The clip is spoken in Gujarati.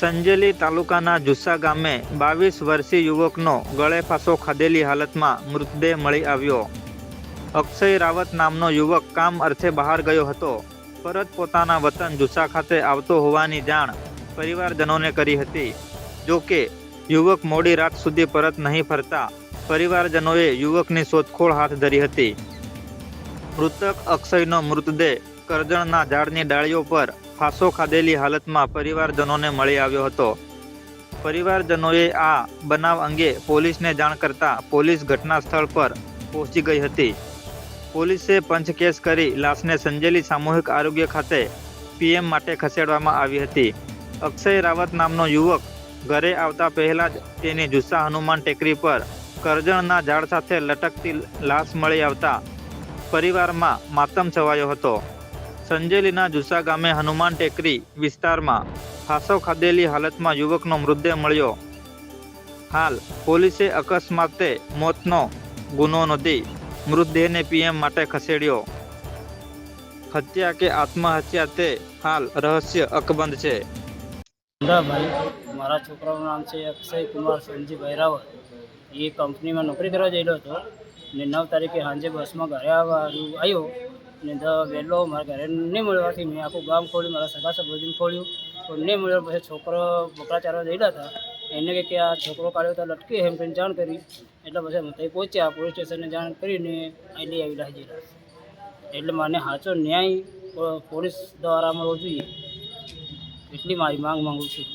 સંજેલી તાલુકાના જુસ્સા ગામે બાવીસ વર્ષીય યુવકનો ગળે ફાંસો ખાધેલી હાલતમાં મૃતદેહ મળી આવ્યો. અક્ષય રાવત નામનો યુવક કામ અર્થે બહાર ગયો હતો. પરત પોતાના વતન જુસ્સા ખાતે આવતો હોવાની જાણ પરિવારજનોને કરી હતી. જો કે, યુવક મોડી રાત સુધી પરત નહીં ફરતા પરિવારજનોએ યુવકની શોધખોળ હાથ ધરી હતી. મૃતક અક્ષયનો મૃતદેહ કરજણના ઝાડની ડાળીઓ પર ફાંસો ખાધેલી હાલતમાં પરિવારજનોને મળી આવ્યો હતો. પરિવારજનોએ આ બનાવ અંગે પોલીસને જાણ કરતા પોલીસ ઘટના સ્થળ પર પહોંચી ગઈ હતી. પોલીસે પંચકેસ કરી લાશને સંજેલી સામૂહિક આરોગ્ય ખાતે પીએમ માટે ખસેડવામાં આવી હતી. અક્ષય રાવત નામનો યુવક ઘરે આવતા પહેલા જ તેની જુસ્સા હનુમાન ટેકરી પર કરજણના ઝાડ સાથે લટકતી લાશ મળી આવતા પરિવારમાં માતમ છવાયો હતો. સંજેલીના જુસા ગામે હનુમાન ટેકરી વિસ્તારમાં ફાંસો ખાધેલી હાલતમાં યુવકનો મૃતદેહ મળ્યો. હાલ પોલીસે અકસ્માતે મોતનો ગુનો નોંધી મૃતદેહને પીએમ માટે ખસેડ્યો. હત્યા કે આત્મહત્યા તે હાલ રહસ્ય અકબંધ છે. મારા છોકરાનું નામ છે અક્ષય કુમાર સંજીભાઈ રાવત. એ કંપનીમાં નોકરી કરવા જયેલો હતો ને નવ તારીખે સાંજે બસમાં ઘરે આવ્યો. ને ધ વહેલો મારા ઘરે નહીં મળવાથી મેં આખું ગામ ખોલ્યું, મારા સગા સંબંધીને ખોલ્યું. પણ નહીં મળ્યો પછી છોકરો બકરા ચારવા જઈલા હતા. એને કે આ છોકરો કાઢ્યો તો લટકી એમ કરીને જાણ કરી. એટલે પછી અમે ત્યાં પહોંચ્યા, પોલીસ સ્ટેશને જાણ કરીને અહીં લઈ આવેલા હજી એટલે મને સાચો ન્યાય પોલીસ દ્વારા મળવો જોઈએ. એટલી મારી માંગ માગું છું.